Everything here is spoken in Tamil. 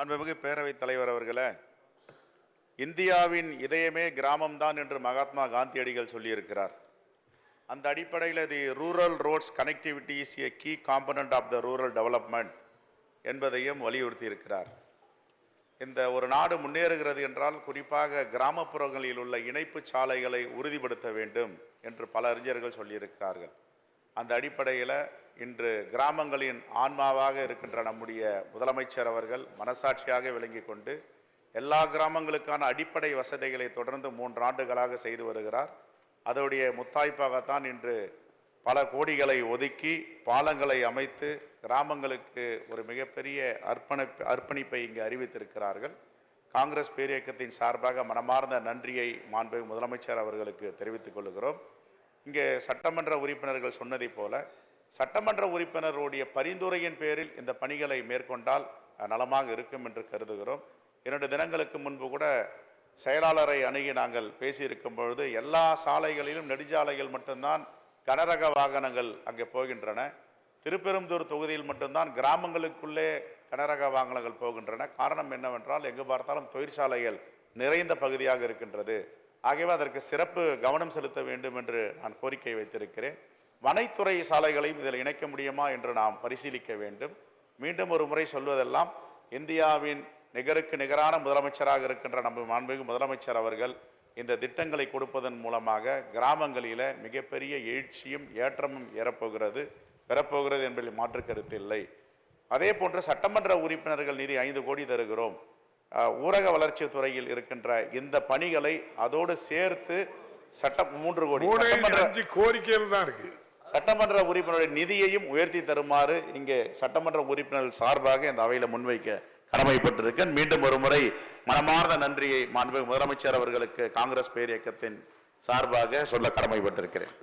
அன்புமிகு பேரவைத் தலைவர் அவர்களே இந்தியாவின் இதயமே கிராமம்தான் என்று மகாத்மா காந்தியடிகள் சொல்லியிருக்கிறார். அந்த அடிப்படையில் the rural roads connectivity is a key component of the rural development என்பதையும் வலியுறுத்தி இருக்கிறார் இந்த ஒரு நாடு முன்னேறுகிறது என்றால் குறிப்பாக கிராமப்புறங்களில் உள்ள இணைப்பு சாலைகளை உறுதிப்படுத்த வேண்டும் என்று பல அறிஞர்கள் சொல்லியிருக்கிறார்கள். அந்த அடிப்படையில் இன்று கிராமங்களின் ஆன்மாவாக இருக்கின்ற நம்முடைய முதலமைச்சர் அவர்கள் மனசாட்சியாக விளங்கி கொண்டு எல்லா கிராமங்களுக்கான அடிப்படை வசதிகளை தொடர்ந்து மூன்று ஆண்டுகளாக செய்து வருகிறார். அதோடைய முத்தாய்ப்பாகத்தான் இன்று பல கோடிகளை ஒதுக்கி பாலங்களை அமைத்து கிராமங்களுக்கு ஒரு மிகப்பெரிய அர்ப்பணிப்பு அர்ப்பணிப்பை இங்கு அறிவித்திருக்கிறார்கள். காங்கிரஸ் பேரியக்கத்தின் சார்பாக மனமார்ந்த நன்றியை மாண்பு முதலமைச்சர் அவர்களுக்கு தெரிவித்துக் கொள்கிறோம். இங்கே சட்டமன்ற உறுப்பினர்கள் சொன்னதைப் போல சட்டமன்ற உறுப்பினருடைய பரிந்துரையின் பேரில் இந்த பணிகளை மேற்கொண்டால் நலமாக இருக்கும் என்று கருதுகிறோம். இரண்டு தினங்களுக்கு முன்பு கூட செயலாளரை அணுகி நாங்கள் பேசியிருக்கும் பொழுது எல்லா சாலைகளிலும் நெடுஞ்சாலைகள் மட்டும்தான் கனரக வாகனங்கள் அங்கே போகின்றன. திருப்பெரும்புதூர் தொகுதியில் மட்டும்தான் கிராமங்களுக்குள்ளே கனரக வாகனங்கள் போகின்றன. காரணம் என்னவென்றால் எங்கு பார்த்தாலும் தொழிற்சாலைகள் நிறைந்த பகுதியாக இருக்கின்றது. ஆகவே அதற்கு சிறப்பு கவனம் செலுத்த வேண்டும் என்று நான் கோரிக்கை வைத்திருக்கிறேன். வனைத்துறை சாலைகளையும் இதில் இணைக்க முடியுமா என்று நாம் பரிசீலிக்க வேண்டும். மீண்டும் ஒரு முறை சொல்வதெல்லாம் இந்தியாவின் நிகருக்கு நிகரான முதலமைச்சராக இருக்கின்ற நம்ம மாண்புமிகு முதலமைச்சர் அவர்கள் இந்த திட்டங்களை கொடுப்பதன் மூலமாக கிராமங்களில் மிகப்பெரிய எழுச்சியும் ஏற்றமும் ஏறப்போகிறது பெறப்போகிறது என்பதில் மாற்று கருத்து இல்லை. அதே போன்று சட்டமன்ற உறுப்பினர்கள் நிதி ஐந்து கோடி தருகிறோம். ஊரக வளர்ச்சி துறையில் இருக்கின்ற இந்த பணிகளை அதோடு சேர்த்து சட்ட மூன்று கோடி சட்டமன்ற கோரிக்கைகள் தான் இருக்கு. சட்டமன்ற உறுப்பினருடைய நிதியையும் உயர்த்தி தருமாறு இங்கே சட்டமன்ற உறுப்பினர்கள் சார்பாக இந்த அவையில முன்வைக்க கடமைப்பட்டிருக்கேன். மீண்டும் ஒரு முறை மனமார்ந்த நன்றியை மாண்பு முதலமைச்சர் அவர்களுக்கு காங்கிரஸ் பேரியக்கத்தின் சார்பாக சொல்ல கடமைப்பட்டிருக்கிறேன்.